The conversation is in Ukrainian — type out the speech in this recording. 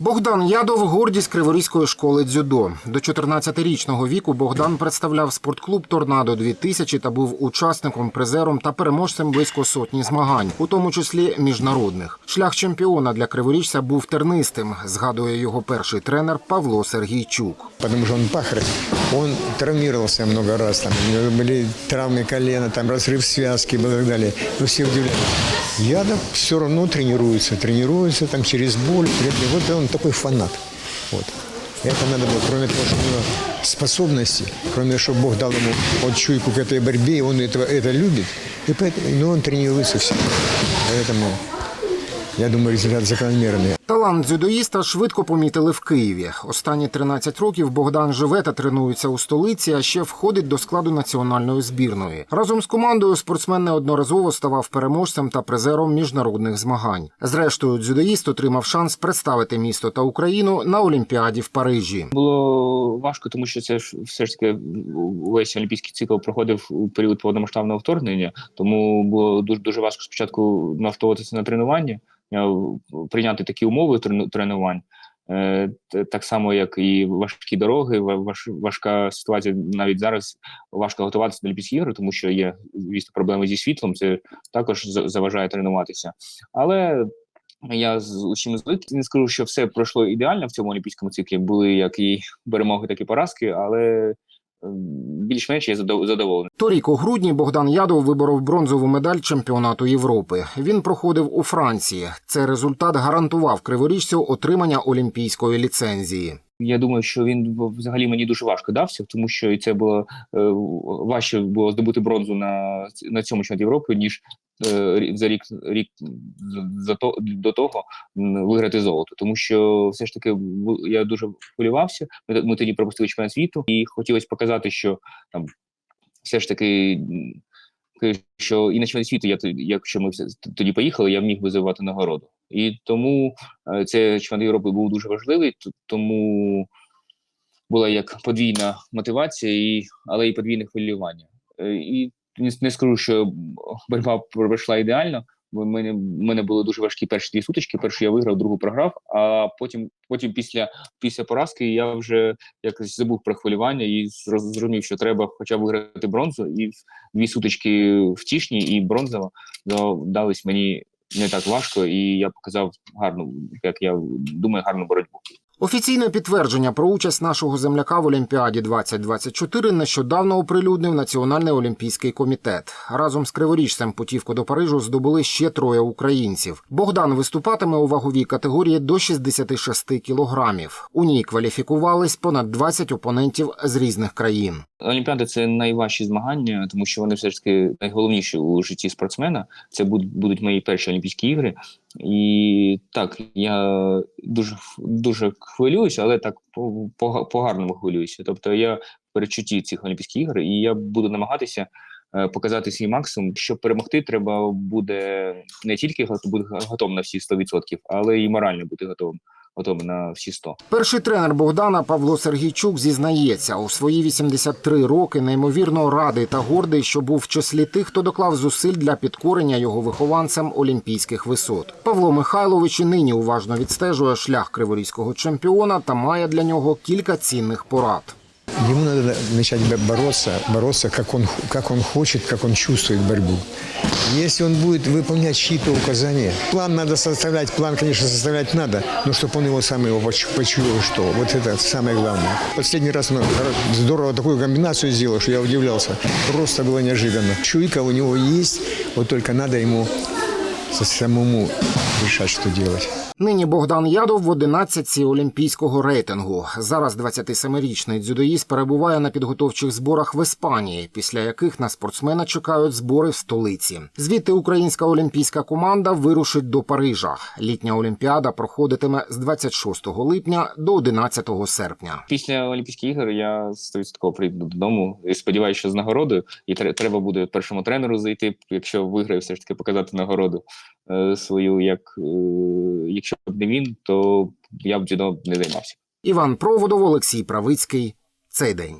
Богдан Ядов гордість Криворізької школи дзюдо. До 14-річного віку Богдан представляв спорткклуб Торнадо 2000 та був учасником, призером та переможцем близько сотні змагань, у тому числі міжнародних. Шлях чемпіона для криворіжця був тернистим. Згадує його перший тренер Павло Сергійчук. потому что он пахарь, он травмировался много раз, там у него были травмы колена, там разрыв связки и так далее. И все удивлялись. Ядов все равно тренируется, тренируется там через боль. Вот он такой фанат. Вот. Это надо было, кроме того, что у него способности, кроме того, что Бог дал ему вот чуйку к этой борьбе, и он этого, это любит, и поэтому, но он тренируется все. Поэтому, я думаю, результат закономерный. Талант дзюдоїста швидко помітили в Києві. Останні 13 років Богдан живе та тренується у столиці, а ще входить до складу національної збірної. Разом з командою спортсмен неодноразово ставав переможцем та призером міжнародних змагань. Зрештою, дзюдоїст отримав шанс представити місто та Україну на Олімпіаді в Парижі. Було важко, тому що це ж все ж таки весь олімпійський цикл проходив у період повномасштабного вторгнення, тому було дуже дуже важко спочатку налаштовуватися на тренування, прийняти такі умови тренувань. Е, Так само, як і важкі дороги, важ, важка ситуація навіть зараз важко готуватися до Олімпійських ігор, тому що є звісно проблеми зі світлом. Це також заважає тренуватися. Але я з усім звик. Не скажу, що все пройшло ідеально в цьому олімпійському циклі. Були як і перемоги, так і поразки, але більш-менш я задов- задоволений. Торік у грудні Богдан Ядов виборов бронзову медаль чемпіонату Європи. Він проходив у Франції. Цей результат гарантував криворіжцю отримання олімпійської ліцензії. Я думаю, що він взагалі мені дуже важко дався, тому що і це було е, важче було здобути бронзу на, на цьому чемпіонаті Європи, ніж е, за рік рік за то до того виграти золото. Тому що все ж таки я дуже хвилювався. Ми, ми тоді пропустили чемпіонат світу, і хотілося показати, що там все ж таки. Що і на чемпіонаті світу, я якщо ми тоді поїхали, я міг би завоювати нагороду. І тому е, це чемпіонат Європи був дуже важливий, тому була як подвійна мотивація, і, але і подвійне хвилювання. Е, І не, скажу, що боротьба пройшла ідеально. в мене, мене були дуже важкі перші дві сутички. Першу я виграв, другу програв. А потім, потім після, після поразки я вже якось забув про хвилювання і зрозумів, що треба хоча б виграти бронзу. І дві сутички втішні і бронзова дались мені не так важко, і я показав гарну, як я думаю, гарну боротьбу. Офіційне підтвердження про участь нашого земляка в Олімпіаді 2024 нещодавно оприлюднив Національний олімпійський комітет. Разом з криворіжцем путівку до Парижу здобули ще троє українців. Богдан виступатиме у ваговій категорії до 66 кілограмів. У ній кваліфікувались понад 20 опонентів з різних країн. Олімпіада це найважчі змагання, тому що вони все ж таки найголовніші у житті спортсмена. Це будуть мої перші Олімпійські ігри. І так, я дуже дуже хвилююся, але так по, по, по-гарному хвилююся. Тобто я в перечутті цих Олімпійських ігор, і я буду намагатися е, показати свій максимум. Щоб перемогти, треба буде не тільки бути готовим на всі 100%, але і морально бути готовим, готовим на всі 100%. Перший тренер Богдана Павло Сергійчук зізнається, у свої 83 роки неймовірно радий та гордий, що був в числі тих, хто доклав зусиль для підкорення його вихованцем олімпійських висот. Павло Михайлович і нині уважно відстежує шлях криворізького чемпіона та має для нього кілька цінних порад. Ему надо начать бо- бороться, бороться, как он, как он хочет, как он чувствует борьбу. Если он будет выполнять чьи-то указания, план надо составлять, план, конечно, составлять надо, но чтобы он его сам его поч- почуял, что вот это самое главное. Последний раз он здорово такую комбинацию сделал, что я удивлялся. Просто было неожиданно. Чуйка у него есть, вот только надо ему самому решать, что делать. Нині Богдан Ядов в 11 олімпійського рейтингу. Зараз 27-річний дзюдоїст перебуває на підготовчих зборах в Іспанії, після яких на спортсмена чекають збори в столиці. Звідти українська олімпійська команда вирушить до Парижа. Літня олімпіада проходитиме з 26 липня до 11 серпня. Після Олімпійських ігор я 100% прийду додому і сподіваюся, що з нагородою. І треба буде першому тренеру зайти, якщо виграю, все ж таки показати нагороду е, свою. Як е, якщо б не він, то я б дзюдо не займався. Іван Проводов, Олексій Правицький. Цей день.